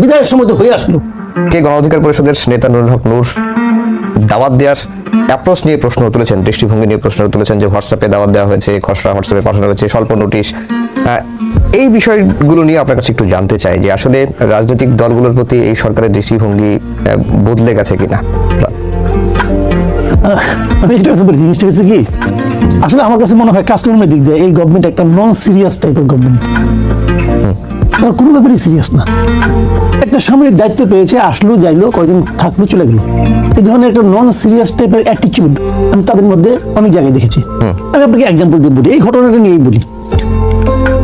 বিদায়ের সময় তো হয়ে আসলো। কে গণ অধিকার পরিষদের নেতা নুরুল হক নূর দাওয়াত দেওয়ার অ্যাপ্রোচ নিয়ে প্রশ্ন তুলেছেন দৃষ্টিভঙ্গি নিয়ে প্রশ্ন তুলেছেন যে হোয়াটসঅ্যাপে দাওয়াত দেওয়া হয়েছে খসড়া হোয়াটসঅ্যাপে পাঠানো হয়েছে স্বল্প নোটিশ। এই বিষয়গুলো নিয়ে আপনার কাছে একটু জানতে চাই যে আসলে রাজনৈতিক দলগুলোর প্রতি এই সরকারের দৃষ্টিভঙ্গি বদলে গেছে কিনা? আমি এটা কথা বলি জিনিসটা হচ্ছে কি আসলে আমার কাছে মনে হয় কাস্টমারের দিক দিয়ে এই গভর্নমেন্ট একটা নন সিরিয়াস টাইপের গভর্নমেন্ট তারা কোনো ব্যাপারই সিরিয়াস না। একটা সামরিক দায়িত্ব পেয়েছে আসলো যাইলো কয়দিন থাকল চলে গেলো। এই ধরনের একটা নন সিরিয়াস টাইপের অ্যাটিচিউড আমি তাদের মধ্যে অনেক জায়গায় দেখেছি। আমি আপনাকে এক্সাম্পল দিয়ে বলি এই ঘটনাটা নিয়েই বলি।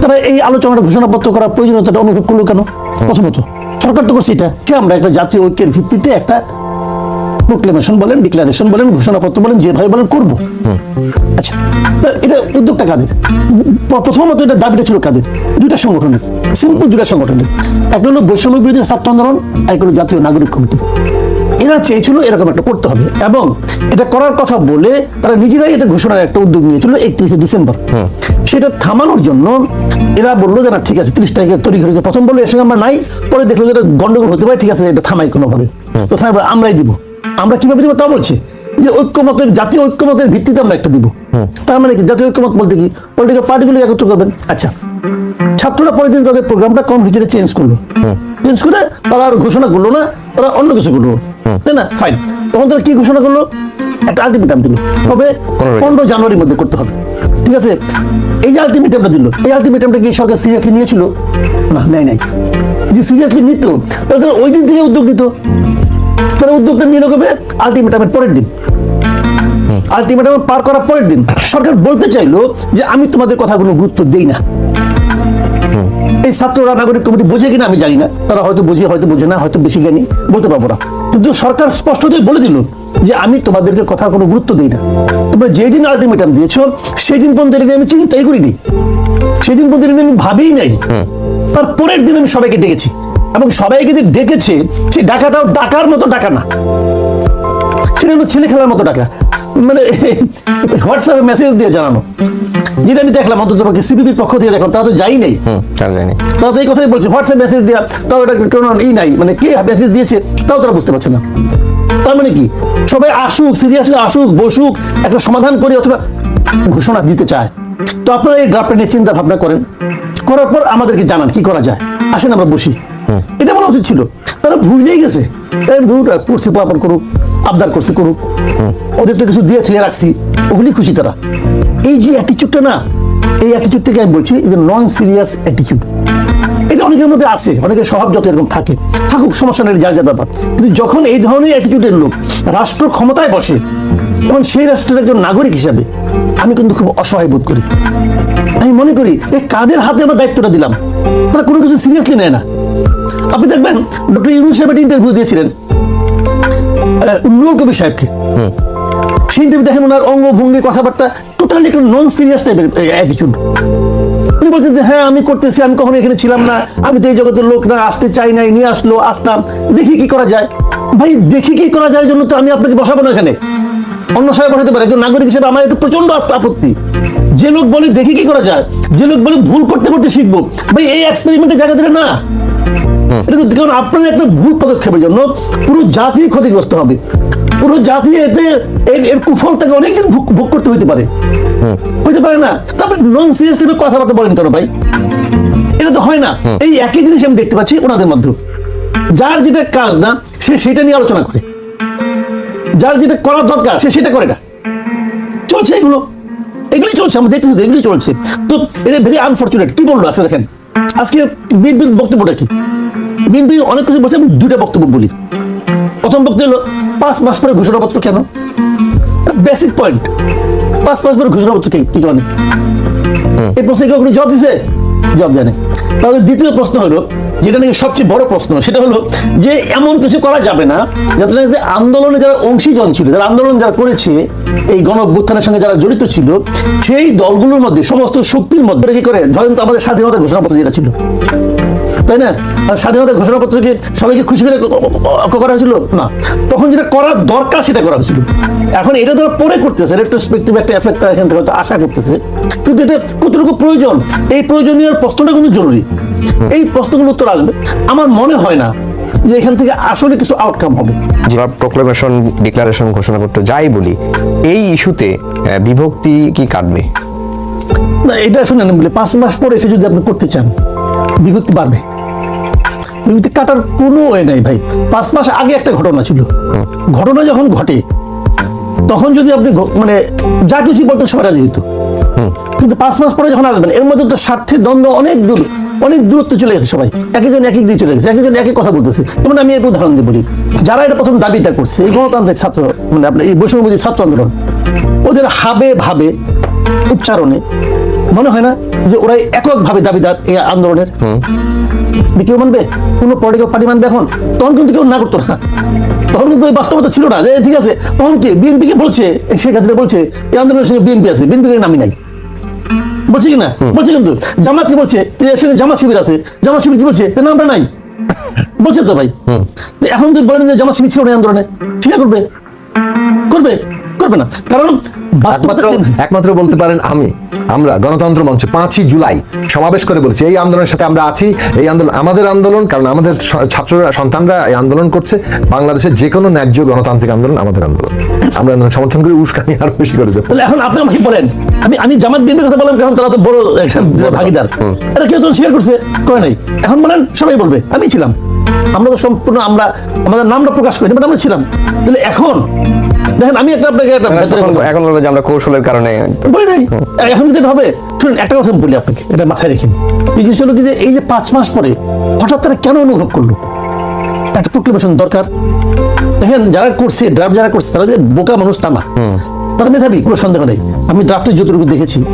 তারা এই আলোচনাটা ঘোষণাপত্র করার প্রয়োজনীয়তাটা অনুভব করল কেন? প্রথমত সরকার তো করছে এটা। যে আমরা একটা জাতীয় ঐক্যের ভিত্তিতে একটা প্রোক্লেমেশন বলেন ডিক্লারেশন বলেন ঘোষণাপত্র বলেন যেভাবে বলেন করব। আচ্ছা এটা উদ্যোগটা কাদের? প্রথমত এটা দাবিটা ছিল কাদের? দুইটা সংগঠনের। সিম্পল দুইটা সংগঠনের একটা হলো বৈষম্য বিরোধী ছাত্র আন্দোলন আর একটা হলো জাতীয় নাগরিক কমিটি এরা চেয়েছিল এরকম একটা করতে হবে এবং এটা করার কথা বলে তারা নিজেরাই এটা ঘোষণার একটা উদ্যোগ নিয়েছিল একত্রিশে ডিসেম্বর সেটা থামানোর জন্য এরা বলল যে না ঠিক আছে ত্রিশ তারিখে তৈরি করে প্রথম বলল এর সঙ্গে আমরা নাই। পরে দেখল যে এটা গন্ডগোল হতে পারে ঠিক আছে এটা থামাই কোনোভাবে তো থামাই আমরাই দিব। আমরা কীভাবে দিব? তা বলছে যে ঐক্যমতের জাতীয় ঐক্যমতের ভিত্তিতে আমরা একটা দিব। তার মানে কি? জাতীয় ঐক্যমত বলতে কি? পলিটিক্যাল পার্টিগুলো একত্র করবেন? আচ্ছা। ছাত্ররা পরের দিন তাদের প্রোগ্রামটা কম্পিউটারে চেঞ্জ করল? চেঞ্জ করে তারা আর ঘোষণা করল না তারা অন্য কিছু করল। তাই না? ফাইন তখন তারা কি ঘোষণা করল? একটা আলটিমেটাম দিল। পনেরোই। পনেরো জানুয়ারির মধ্যে করতে হবে। ঠিক আছে? এই যে আলটিমেটামটা দিল এই আলটিমেটামটা কি সরকার সিরিয়াসলি নিয়েছিল? না নেয় নাই। যে সিরিয়াসলি নিত তাহলে তারা ওই দিন থেকে উদ্যোগ নিত। তারা উদ্যোগটা নিয়ে কবে? আলটিমেটামের পরের দিন। আলটিমেটাম পার করার পরের দিন সরকার বলতে চাইলো যে আমি তোমাদের কথাগুলো গুরুত্ব দেই না। এই ছাত্ররা নাগরিক কমিটি বোঝে কিনা আমি জানি না। তারা হয়তো বোঝে হয়তো বোঝে না হয়তো বেশি জ্ঞানী বলতে পারব না। কিন্তু সরকার স্পষ্টতই বলে দিল যে আমি তোমাদেরকে কথা কোনো গুরুত্ব দিই না। তোমরা যেদিন আলটিমেটাম দিয়েছ সেই দিন পর্যন্ত এটা আমি চিন্তাই করিনি। সেদিন পর্যন্ত নিয়ে আমি ভাবিই নাই। তার পরের দিন আমি সবাইকে ডেকেছি। এবং সবাইকে যে ডেকেছে সেই ডাকাটাও ডাকার মতো ডাকা না। সেটা হলো ছেলে খেলার মতো টাকা মানে হোয়াটসঅ্যাপে মেসেজ দিয়ে জানানো। যেটা আমি দেখলাম অন্তত পক্ষে সিপিপির পক্ষ থেকে দেখলাম তারা তো যাই নেই। হুম তার তো এই কথাই বলছে হোয়াটসঅ্যাপ মেসেজ দেওয়া তাও এটা কোনো ই নাই। মানে কে মেসেজ দিয়েছে তাও তারা বুঝতে পারছে না। তার মানে কি? সবাই আসুক সিরিয়াসলি আসুক বসুক একটা সমাধান করে অথবা ঘোষণা দিতে চায়। তো আপনারা এই ড্রাফটটা নিয়ে চিন্তা ভাবনা করেন। করার পর আমাদেরকে জানান কি করা যায়। আসেন আমরা বসি। এটা বলা উচিত ছিল। তারা ভুলেই গেছে। ধুর, করছে পাপন করুক আবদার করছে করুক। ওদের তো কিছু দিয়ে থুয়ে রাখছি। ওগুলি খুশি তারা। এই যে অ্যাটিচিউডটা না, এই অ্যাটিচিউডটাকে আমি বলছি যে নন সিরিয়াস অ্যাটিচিউড এটা অনেকের মধ্যে আছে, অনেকের স্বভাব যত এরকম থাকে। থাকুক, সমস্যা নেই, যার যার ব্যাপার। কিন্তু যখন এই ধরনের অ্যাটিটিউডের লোক রাষ্ট্র ক্ষমতায় বসে, তখন সেই রাষ্ট্রের একজন নাগরিক হিসাবে আমি কিন্তু খুব অসহায় বোধ করি। আমি মনে করি এই কাদের হাতে আমরা দায়িত্বটা দিলাম? তারা কোনো কিছু সিরিয়াসলি নেয় না। আপনি দেখবেন, ডক্টর ইউনুস সাহেব ইন্টারভিউ দিয়েছিলেন। নুরুল কবির সাহেবকে। সেই দেখেন ওনার অঙ্গভঙ্গি কথাবার্তা টোটালি একটা নন সিরিয়াস টাইপের অ্যাটিচিউড উনি বলছেন যে হ্যাঁ আমি করতেছি আমি কখনো এখানে ছিলাম না আমি তো এই জগতের লোক না আসতে চাই নাই নিয়ে আসলো আসলাম দেখি কি করা যায়। ভাই দেখি কি করা যায় জন্য তো আমি আপনাকে বসাবো না এখানে। অন্য সময় বসাতে পারে একজন নাগরিক হিসেবে আমার এতে প্রচণ্ড আপত্তি। যে লোক বলে দেখি কি করা যায় যে লোক বলে ভুল করতে করতে শিখব ভাই এই এক্সপেরিমেন্টের জায়গা ধরে না। এটা তো কারণ আপনার একটা ভুল পদক্ষেপের জন্য পুরো জাতি ক্ষতিগ্রস্ত হবে। পুরো জাতি এতে এর এর কুফল তাকে অনেকদিন ভোগ করতে হইতে পারে। হইতে পারে না। তারপরে নন সিরিয়াস টাইপের কথাবার্তা বলেন কেন ভাই? এটা তো হয় না। এই একই জিনিস আমি দেখতে পাচ্ছি ওনাদের মধ্যে। যার যেটা কাজ না সে সেটা নিয়ে আলোচনা করে। যার যেটা করার দরকার সে সেটা করে না। চলছে এগুলো। এগুলি চলছে আমরা দেখতেছি এগুলি চলছে। তো এটা ভেরি আনফর্চুনেট কি বলল আজকে দেখেন? আজকে বিএনপির বক্তব্যটা কি? বিএনপি অনেক কিছু বলছে আমি দুইটা বক্তব্য বলি। প্রথম বক্তব্য হলো পাঁচ মাস পরে ঘোষণাপত্র কেন? বেসিক পয়েন্ট পাঁচ মাস পরে ঘোষণাপত্র কি কি কারণে এই প্রশ্নে কেউ কোনো জবাব দিছে? জবাব জানে তাহলে দ্বিতীয় প্রশ্ন হলো যেটা নাকি সবচেয়ে বড় প্রশ্ন সেটা হলো যে এমন কিছু করা যাবে না যাতে নাকি যে আন্দোলনে যারা অংশীজন ছিল যারা আন্দোলন যারা করেছে এই গণ অভ্যুত্থানের সঙ্গে যারা জড়িত ছিল সেই দলগুলোর মধ্যে সমস্ত শক্তির মধ্যে কি করে? ধরেন তো আমাদের স্বাধীনতার ঘোষণাপত্র যেটা ছিল। তাই না? আর স্বাধীনতার ঘোষণাপত্রকে সবাইকে খুশি করে করা হয়েছিল? না। তখন যেটা করার দরকার সেটা করা হয়েছিল। এখন এটা তারা পরে করতেছে রেট্রোস্পেক্টিভ একটা এফেক্ট তারা এখান থেকে হয়তো আশা করতেছে। কিন্তু এটা কতটুকু প্রয়োজন? এই প্রয়োজনীয় প্রশ্নটা কিন্তু জরুরি। এই প্রশ্নগুলো উত্তর আসবে। আমার মনে হয় না যে এখান থেকে আসলে কিছু আউটকাম হবে। প্রোক্লেমেশন ডিক্লারেশন ঘোষণাপত্র যাই বলি এই ইস্যুতে বিভক্তি কি কাটবে? না এটা শুনেন বলে পাঁচ মাস পরে এসে যদি আপনি করতে চান বিভক্তি বাড়বে। বিভক্তি কাটার কোনো ওয়ে নাই ভাই। পাঁচ মাস আগে একটা ঘটনা ছিল। ঘটনা যখন ঘটে, তখন যদি আপনি মানে যা কিছু বলতেন সবাই রাজি হইতো। কিন্তু পাঁচ মাস পরে যখন আসবেন, এর মধ্যে তো স্বার্থের দ্বন্দ্ব অনেক দূর, অনেক দূরত্ব চলে গেছে সবাই। এক একজন এক এক দিয়ে চলে গেছে, এক একজন এক এক কথা বলতেছে। যেমন আমি একটা উদাহরণ দিয়ে বলি। যারা এটা প্রথম দাবিটা করছে, এই গণতান্ত্রিক ছাত্র মানে আপনার এই বৈষম্যবাদী ছাত্র আন্দোলন, ওদের হাবে ভাবে উচ্চারণে মনে হয় না যে ওরাই এককভাবে দাবিদার এই আন্দোলনের? কেউ মানবে? কোনো পলিটিক্যাল পার্টি মানবে এখন? তখন কিন্তু কেউ না করতো না। তখন কিন্তু ওই বাস্তবতা ছিল না যে ঠিক আছে তখন কি বিএনপিকে বলছে শেখ হাসিনা বলছে এই আন্দোলনের সঙ্গে বিএনপি আছে বিএনপি নামি নাই। বলছে কি না? বলছে কিন্তু জামাত কি বলছে এর সঙ্গে জামাত শিবির আছে জামাত শিবির কি বলছে এর নামটা নাই। বলছে তো ভাই। এখন যদি বলেন যে জামাত শিবির ছিল না আন্দোলনে। ঠিক করবে? করবে? করবে না। কারণ একমাত্র একমাত্র বলতে পারেন আমি। আমরা গণতন্ত্র মঞ্চ পাঁচই জুলাই সমাবেশ করে বলছি এই আন্দোলনের সাথে আমরা আছি। এই আন্দোলন আমাদের আন্দোলন কারণ আমাদের ছাত্ররা সন্তানরা এই আন্দোলন করছে। বাংলাদেশের যে কোনো ন্যায্য গণতান্ত্রিক আন্দোলন আমাদের আন্দোলন। আমরা আন্দোলন সমর্থন করি উস্কানি আরও বেশি করে দেবো। এখন আপনি আমাকে বলেন আমি আমি জামাত বিএনপির কথা বললাম কারণ তারা তো বড় ভাগিদার। এটা কেউ তো স্বীকার করছে করে নাই। এখন বলেন সবাই বলবে আমি ছিলাম। আমরা তো সম্পূর্ণ আমরা আমাদের নামটা প্রকাশ করি বাট আমরা ছিলাম। তাহলে এখন দেখেন আমি একটা আপনাকে একটা এখন কথা- যে আমরা কৌশলের কারণে বলি নাই? এখন এটা হবে শুনুন একটা কথা বলি আপনাকে এটা মাথায় রেখে। এই হলো কি যে এই যে পাঁচ মাস পরে হঠাৎ তারা কেন অনুভব করল? একটা প্রক্লেমেশন দরকার। দেখেন যারা করছে ড্রাফট যারা করছে তারা যে বোকা মানুষ তা না। তারা মেধাবী কোনো সন্দেহ নেই। আমি ড্রাফটে যতটুকু দেখেছি।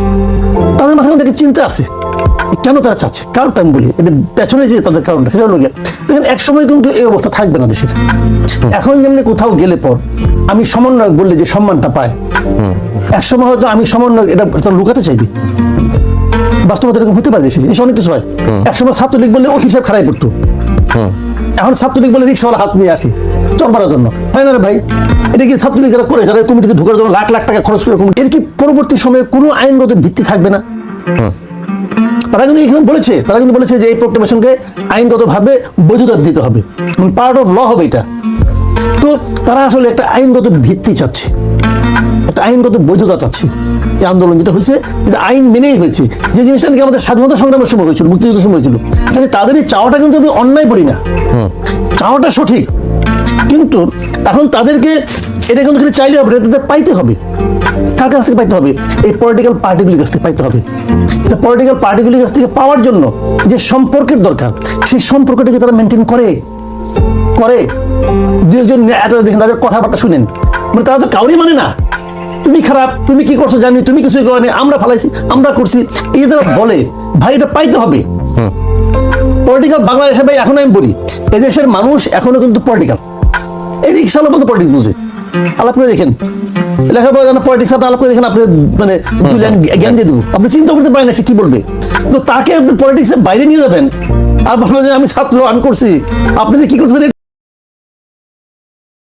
তাদের মাথায় একটা চিন্তা আছে। কেন তারা চাচ্ছে? কারণটা আমি বলি এটা পেছনে যে তাদের কারণটা, সেটা হলো গিয়ে, দেখেন এক সময় কিন্তু এই অবস্থা থাকবে না দেশের। এখন যেমনি কোথাও গেলে পর, আমি সমন্বয়ক বললে যে সম্মানটা পায় এক সময় হয়তো আমি সমন্বয় এটা লুকাতে চাইবে। বাস্তবতা এরকম হতে পারে দেশে এসে অনেক কিছু হয়। এক সময় ছাত্রলীগ বললে ওই হিসাব খারাপ করতো। এখন ছাত্রলীগ বলে রিক্সাওয়ালা হাত নিয়ে আসে মারার জন্য। হয় না রে ভাই? এটা কি ছাত্রলীগ যারা করে, যারা কমিটিতে ঢোকার জন্য লাখ লাখ টাকা খরচ করে এর কি পরবর্তী সময়ে কোনো আইনগত ভিত্তি থাকবে না? তারা কিন্তু এখানে বলেছে তারা কিন্তু বলেছে যে এই প্রোক্লেমেশনকে আইনগতভাবে বৈধতা দিতে হবে। পার্ট অফ ল হবে এটা। তো তারা আসলে একটা আইনগত ভিত্তি চাচ্ছে। একটা আইনগত বৈধতা চাচ্ছে। এই আন্দোলন যেটা হয়েছে এটা আইন মেনেই হয়েছে। যে জিনিসটা নাকি আমাদের স্বাধীনতা সংগ্রামের সময় হয়েছিল মুক্তিযুদ্ধের সময় হয়েছিল। কাজে তাদের এই চাওয়াটা কিন্তু আমি অন্যায় বলি না। চাওয়াটা সঠিক। কিন্তু এখন তাদেরকে এটা কিন্তু চাইলে হবে তাদের পাইতে হবে। কার কাছ থেকে পাইতে হবে? এই পলিটিক্যাল পার্টিগুলির কাছ থেকে পাইতে হবে। পলিটিক্যাল পার্টিগুলির কাছ থেকে পাওয়ার জন্য যে সম্পর্কের দরকার সেই সম্পর্কটাকে তারা মেনটেন করে। করে। দু একজন এত দেখেন তাদের কথাবার্তা শুনেন। মানে তারা তো কাউরি মানে না। তুমি খারাপ তুমি কি করছ জানি তুমি কিছুই করো আমরা ফালাইছি আমরা করছি। এই তারা বলে ভাই এটা পাইতে হবে। পলিটিক্যাল বাংলাদেশে ভাই এখন আমি বলি এদেশের মানুষ এখনও কিন্তু পলিটিক্যাল এই রিক্সাওয়ালা মতো পলিটিক্স বুঝে। আলাপ করে দেখেন। লেখাপড়া যেন পলিটিক্স আপনি আলাপ করে দেখেন আপনি মানে দুই লাইন জ্ঞান দিয়ে দেবো। আপনি চিন্তা করতে পারেন না সে কি বলবে। তো তাকে আপনি পলিটিক্সের বাইরে নিয়ে যাবেন। আর ভাবলেন আমি ছাত্র আমি করছি। আপনি যে কি করছেন এটা